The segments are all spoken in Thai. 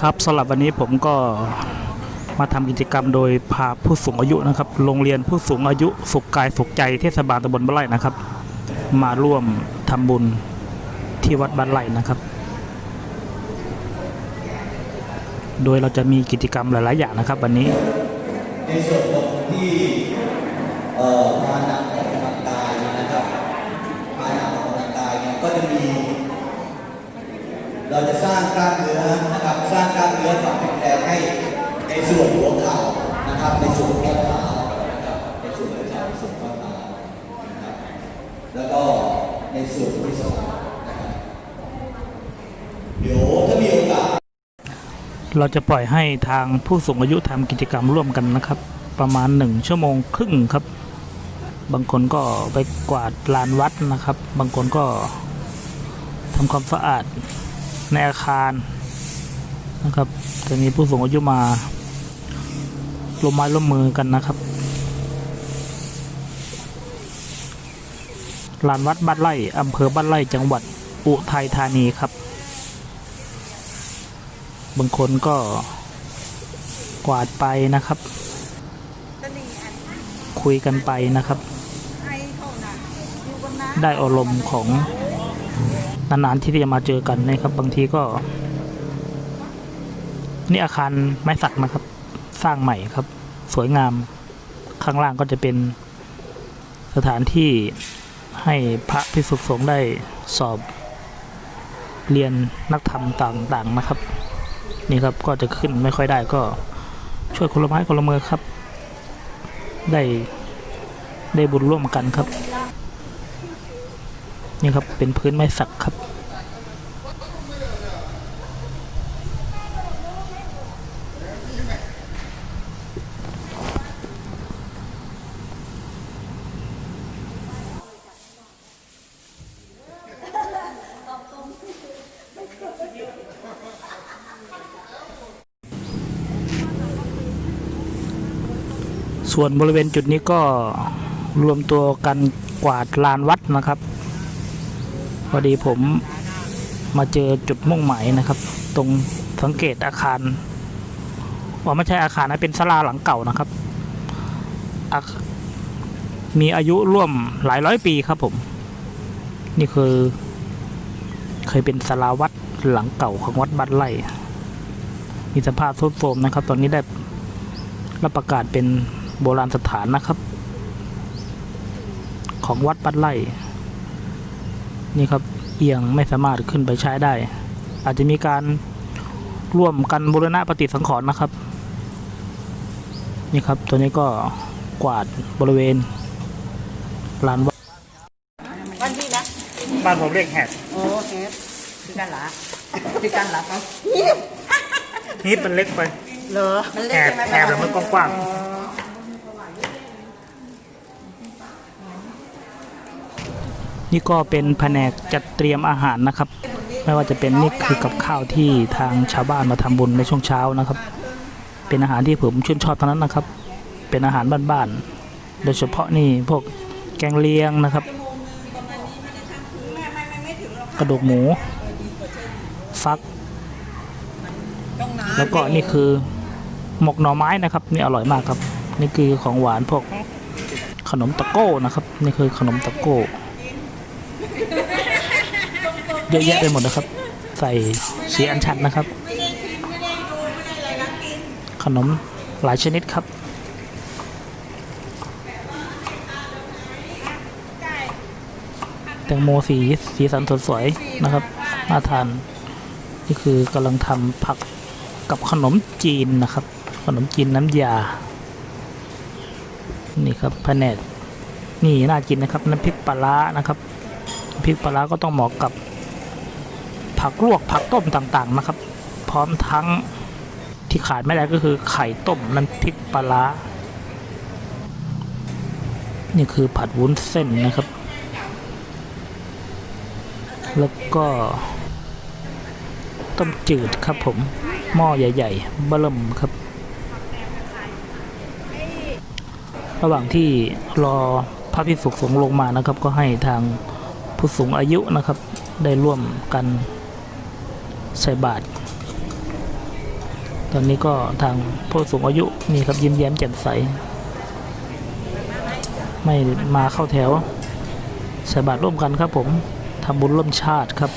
ครับสำหรับวันนี้ผมก็มาทำกิจกรรมโดยพาผู้สูงอายุนะครับ โรงเรียนผู้สูงอายุสุขกายสุขใจเทศบาลตำบลบ้านไร่นะครับ มาร่วมทำบุญที่วัดบ้านไร่นะครับ โดยเราจะมีกิจกรรมหลาย ๆ อย่างนะครับ วันนี้ในส่วนของที่เอ่อมาหนักออกกำลังกายนะครับมาหนักออกกำลังกายเนี่ยก็จะมี เราจะสร้างกล้ามเนื้อนะครับ สร้างกล้ามเนื้อความแข็งแรงให้ในส่วนหัวเข่านะครับ ในส่วนข้อเท้านะครับ ในส่วนหัวเข่าในส่วนข้อเท้านะครับ แล้วก็ในส่วนที่สองนะครับเดี๋ยวถ้ามีโอกาส เราจะปล่อยให้ทางผู้สูงอายุทำกิจกรรมร่วมกันนะครับ ประมาณหนึ่งชั่วโมงครึ่งครับ บางคนก็ไปกวาดลานวัดนะครับ บางคนก็ทำความสะอาด ในอาคารนะครับจะมีผู้สูงอายุมาร่วมไม้ร่วมมือกันนะครับลานวัดบ้านไร่อำเภอบ้านไร่จังหวัดอุทัยธานีครับ บางคนก็กวาดไปนะครับ คุยกันไปนะครับ ได้อารมณ์ของ นานๆที่จะมาเจอกันนะครับ บางทีก็ นี่อาคารไม้สักนะครับ สร้างใหม่ครับ สวยงามข้างล่างก็จะเป็นสถานที่ให้พระพิสุสงฆ์ได้สอบเรียนนักธรรมต่างๆนะครับ นี่ครับก็จะขึ้นไม่ค่อยได้ก็ช่วยคนละไม้คนละมือครับ ได้ได้บุญร่วมกันครับ นี่ครับเป็นพื้นไม้สักครับ ส่วนบริเวณจุดนี้ก็รวมตัวกันกวาดลานวัดนะครับ พอดีผมมาเจอจุดมุ่งหมายนะครับ ตรงสังเกตอาคารว่าไม่ใช่อาคารนะเป็นศาลาหลังเก่านะครับ มีอายุร่วมหลายร้อยปีครับผม นี่คือ เคยเป็นศาลาวัดหลังเก่าของวัดบ้านไร่มีสภาพทรุดโทรมนะครับ ตอนนี้ได้รับประกาศเป็นโบราณสถานนะครับ ของวัดปัดไล่ นี่ครับเอียงไม่สามารถขึ้นไปใช้ได้ อาจจะมีการร่วมกันบูรณะปฏิสังขรณ์นะครับ นี่ครับตัวนี้ก็กวาดบริเวณลานวัดวันที่นะบ้านผมเรียกแหกโอ้เฮฟพี่กันเหรอพี่กันเหรอครับนี่มันเล็กไปเหรอมันเล็แหกบใช่ไหมแหบแล้วมันกว้างๆ นี่ก็เป็นแผนกจัดเตรียมอาหารนะครับ ไม่ว่าจะเป็นนี่คือกับข้าวที่ทางชาวบ้านมาทำบุญในช่วงเช้านะครับ เป็นอาหารที่ผมชื่นชอบทั้งนั้นนะครับ เป็นอาหารบ้านๆ โดยเฉพาะนี่พวกแกงเลียงนะครับ กระดูกหมู ฟัก แล้วก็นี่คือหมกหน่อไม้นะครับ นี่อร่อยมากครับ นี่คือของหวานพวกขนมตะโก้นะครับ นี่คือขนมตะโก้ เยอะแยะไปหมดนะครับ ใส่สีอัญชันนะครับ ขนมหลายชนิดครับ แตงโมสีสีสันสดสวยนะครับน่าทานนี่คือกำลังทำผักกับขนมจีนนะครับ ขนมจีนน้ำยา นี่ครับแผนกนี่น่ากินนะครับน้ำพริกปลาร้านะครับพริกปลาร้าก็ต้องเหมาะกับ ผักลวกผักต้มต่างๆนะครับ พร้อมทั้งที่ขาดไม่ได้ก็คือไข่ต้มน้ำพริกปลาร้านี่คือผัดวุ้นเส้นนะครับ แล้วก็ต้มจืดครับผมหม้อใหญ่ๆเบิ่มครับ ระหว่างที่รอพระพิสุขสงลงมานะครับ ก็ให้ทางผู้สูงอายุนะครับ ได้ร่วมกัน ใส่บาตรตอนนี้ก็ทางผู้สูงอายุนี่ครับยิ้มแย้มแจ่มใส ไม่มาเข้าแถวใส่บาตรร่วมกันครับผมทำบุญร่วมชาติครับ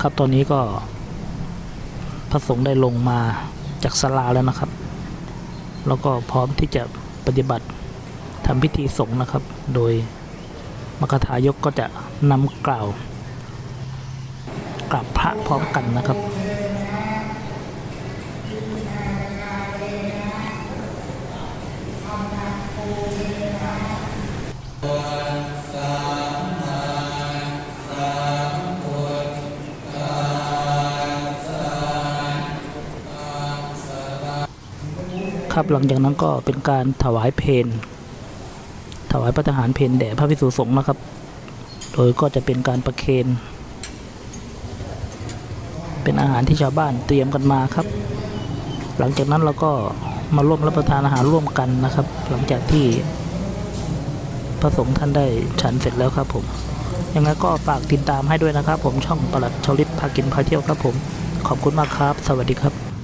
ครับตอนนี้ก็พระสงฆ์ได้ลงมาจากศาลาแล้วนะครับ แล้วก็พร้อมที่จะปฏิบัติทำพิธีสงฆ์นะครับ โดยมคทายกก็จะนำกล่าว กราบพระพร้อมกันนะครับครับหลังจากนั้นก็เป็นการถวายเพลถวายพระทหารเพลแด่พระภิกษุสงฆ์นะครับ โดยก็จะเป็นการประเคน เป็นอาหารที่ชาวบ้านเตรียมกันมาครับ หลังจากนั้นเราก็มาร่วมรับประทานอาหารร่วมกันนะครับ หลังจากที่พระสงฆ์ท่านได้ฉันเสร็จแล้วครับผมยังไงก็ฝากติดตามให้ด้วยนะครับ ผมช่องประหลัดชาวลิตพากินพาเที่ยวครับผม ขอบคุณมากครับ สวัสดีครับ